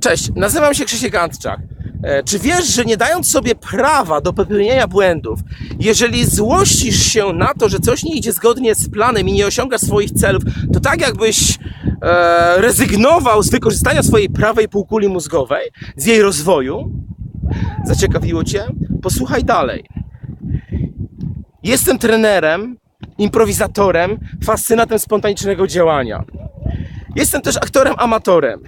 Cześć, nazywam się Krzysiek Antczak. E, Czy wiesz, że nie dając sobie prawa do popełnienia błędów, jeżeli złościsz się na to, że coś nie idzie zgodnie z planem i nie osiągasz swoich celów, to tak jakbyś e, rezygnował z wykorzystania swojej prawej półkuli mózgowej, z jej rozwoju? Zaciekawiło Cię? Posłuchaj dalej. Jestem trenerem, improwizatorem, fascynatem spontanicznego działania. Jestem też aktorem amatorem.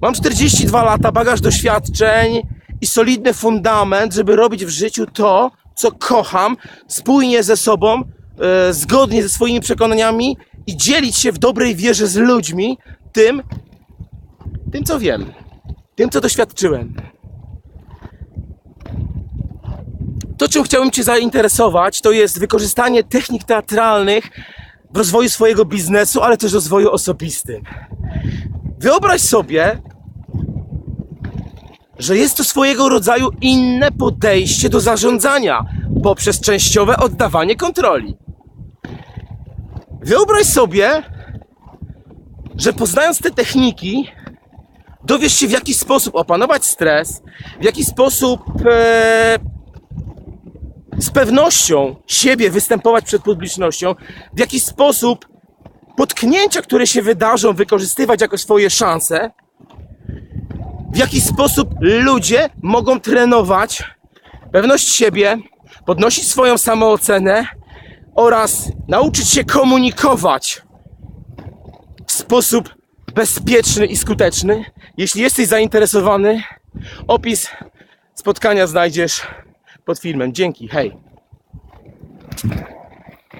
Mam 42 lata, bagaż doświadczeń i solidny fundament, żeby robić w życiu to, co kocham, spójnie ze sobą, e, zgodnie ze swoimi przekonaniami i dzielić się w dobrej wierze z ludźmi tym, tym co wiem, tym, co doświadczyłem. To, czym chciałbym Cię zainteresować, to jest wykorzystanie technik teatralnych w rozwoju swojego biznesu, ale też rozwoju osobistym. Wyobraź sobie, że jest to swojego rodzaju inne podejście do zarządzania poprzez częściowe oddawanie kontroli. Wyobraź sobie, że poznając te techniki, dowiesz się w jaki sposób opanować stres, w jaki sposób e, z pewnością siebie występować przed publicznością, w jaki sposób potknięcia, które się wydarzą, wykorzystywać jako swoje szanse, w jaki sposób ludzie mogą trenować pewność siebie, podnosić swoją samoocenę oraz nauczyć się komunikować w sposób bezpieczny i skuteczny. Jeśli jesteś zainteresowany, opis spotkania znajdziesz pod filmem. Dzięki, hej.